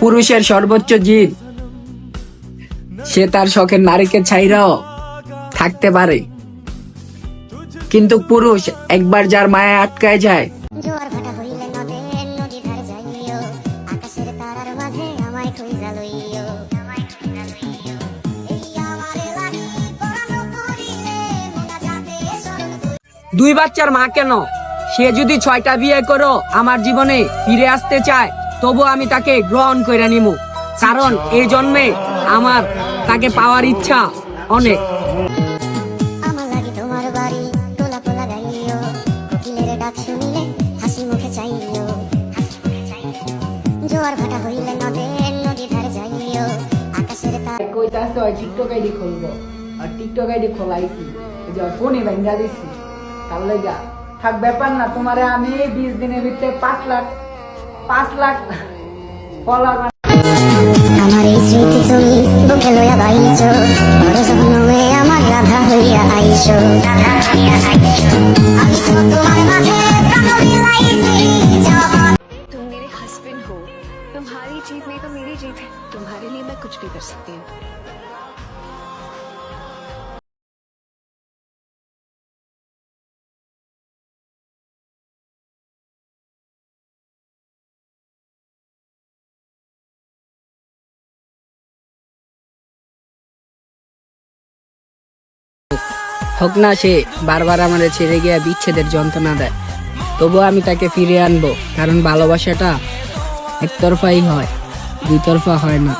পুরুষের সর্বোচ্চ জিদ। সে তার শখের নারীকে ছাইরাও থাকতে পারে। কিন্তু পুরুষ একবার যার মায়া আটকায় যায়। দুই বাচ্চার মা কেন? সে যদি ছয়টা বিয়ে করো আমার জীবনে ফিরে আসতে চায়। তবু আমি তাকে গ্রহণ করে নিব কারণ এই জন্মে আমার তাকে পাওয়ার ইচ্ছা অনেক। টিকটক আইডি খুলবো। আর টিকটক আইডি খোলাইছি। এই যে ফোনে ভেঙ্গা দিছি। তার লেগা থাক ব্যাপার না তোমারে আমি বিশ দিনের ভিতরে পাঁচ লাখ পাঁচ লাখ ফলোয়ার আমার এই স্মৃতি তুমি বুকে লইয়া বাইছো বড় জন্মে আমার রাধা হইয়া আইছো রাধা হইয়া আইছো আমি তো তোমার মাঝে প্রাণ বিলাইছি যাওয়া तुम मेरे हस्बैंड हो तुम्हारी जीत नहीं तो मेरी जीत है तुम्हारे लिए मैं कुछ भी कर सकती हूँ হোক না সে বারবার আমাদের ছেড়ে গিয়ে বিচ্ছেদের যন্ত্রণা দেয়। তবুও আমি তাকে ফিরে আনব, কারণ ভালোবাসাটা একতরফাই হয় দুই তরফা হয় না।